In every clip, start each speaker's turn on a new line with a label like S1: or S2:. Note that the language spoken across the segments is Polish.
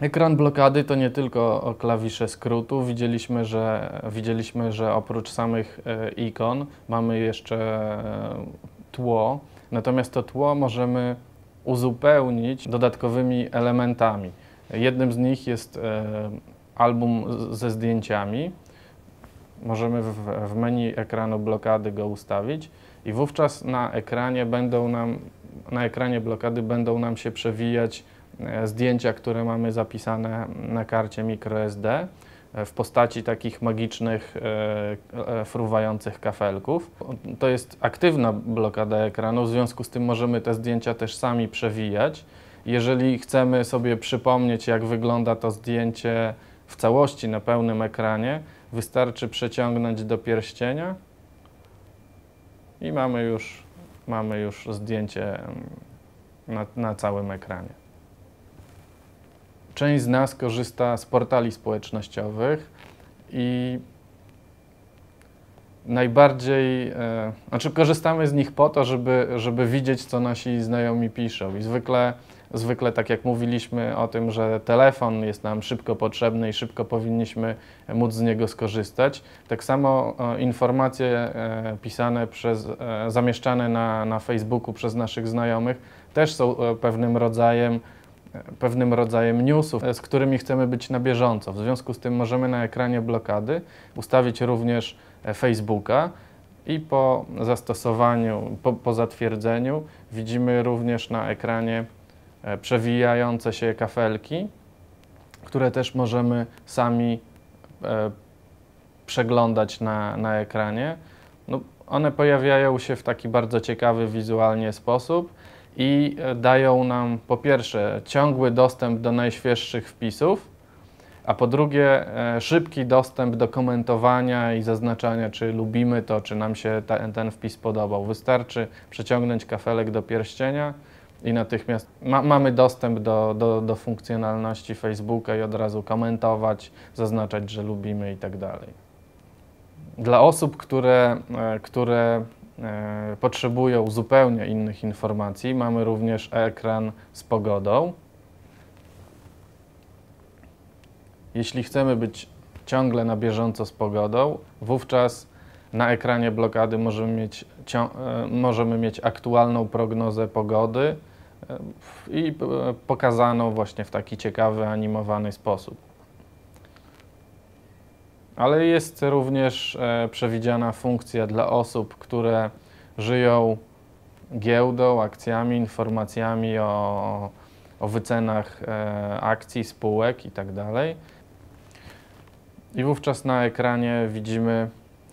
S1: Ekran blokady to nie tylko klawisze skrótu. Widzieliśmy, że, widzieliśmy, że oprócz samych e, ikon mamy jeszcze e, tło. Natomiast to tło możemy uzupełnić dodatkowymi elementami. Jednym z nich jest e, album ze zdjęciami. Możemy w, menu ekranu blokady go ustawić i wówczas na ekranie będą nam, na ekranie blokady będą nam się przewijać zdjęcia, które mamy zapisane na karcie microSD e, w postaci takich magicznych, e, fruwających kafelków. To jest aktywna blokada ekranu, w związku z tym możemy te zdjęcia też sami przewijać. Jeżeli chcemy sobie przypomnieć, jak wygląda to zdjęcie w całości na pełnym ekranie, wystarczy przeciągnąć do pierścienia i mamy już, mamy już zdjęcie na, na całym ekranie. Część z nas korzysta z portali społecznościowych i najbardziej, e, znaczy korzystamy z nich po to, żeby, żeby widzieć, co nasi znajomi piszą. I zwykle, zwykle, tak jak mówiliśmy o tym, że telefon jest nam szybko potrzebny i szybko powinniśmy móc z niego skorzystać, tak samo e, informacje e, pisane przez, e, zamieszczane na, na Facebooku przez naszych znajomych też są e, pewnym rodzajem pewnym rodzajem newsów, z którymi chcemy być na bieżąco. W związku z tym możemy na ekranie blokady ustawić również e, Facebooka i po zastosowaniu, po, po zatwierdzeniu widzimy również na ekranie e, przewijające się kafelki, które też możemy sami e, przeglądać na, na ekranie. No, one pojawiają się w taki bardzo ciekawy wizualnie sposób i dają nam po pierwsze ciągły dostęp do najświeższych wpisów, a po drugie e, szybki dostęp do komentowania i zaznaczania, czy lubimy to, czy nam się ta, ten wpis podobał. Wystarczy przeciągnąć kafelek do pierścienia i natychmiast ma, mamy dostęp do, do, do funkcjonalności Facebooka i od razu komentować, zaznaczać, że lubimy i tak dalej. Dla osób, które, e, które potrzebują zupełnie innych informacji, mamy również ekran z pogodą. Jeśli chcemy być ciągle na bieżąco z pogodą, wówczas na ekranie blokady możemy mieć, e, możemy mieć aktualną prognozę pogody e, i e, pokazaną właśnie w taki ciekawy, animowany sposób. Ale jest również e, przewidziana funkcja dla osób, które żyją giełdą, akcjami, informacjami o, o wycenach e, akcji, spółek itd. I wówczas na ekranie widzimy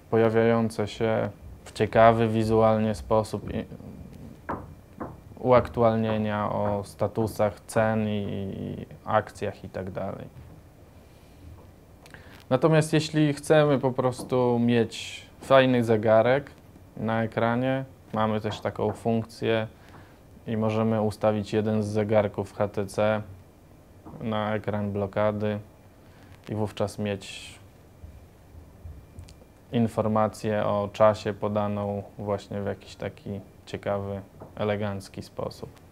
S1: pojawiające się w ciekawy wizualnie sposób uaktualnienia o statusach cen i akcjach itd. Natomiast jeśli chcemy po prostu mieć fajny zegarek na ekranie, mamy też taką funkcję i możemy ustawić jeden z zegarków HTC na ekran blokady i wówczas mieć informację o czasie podaną właśnie w jakiś taki ciekawy, elegancki sposób.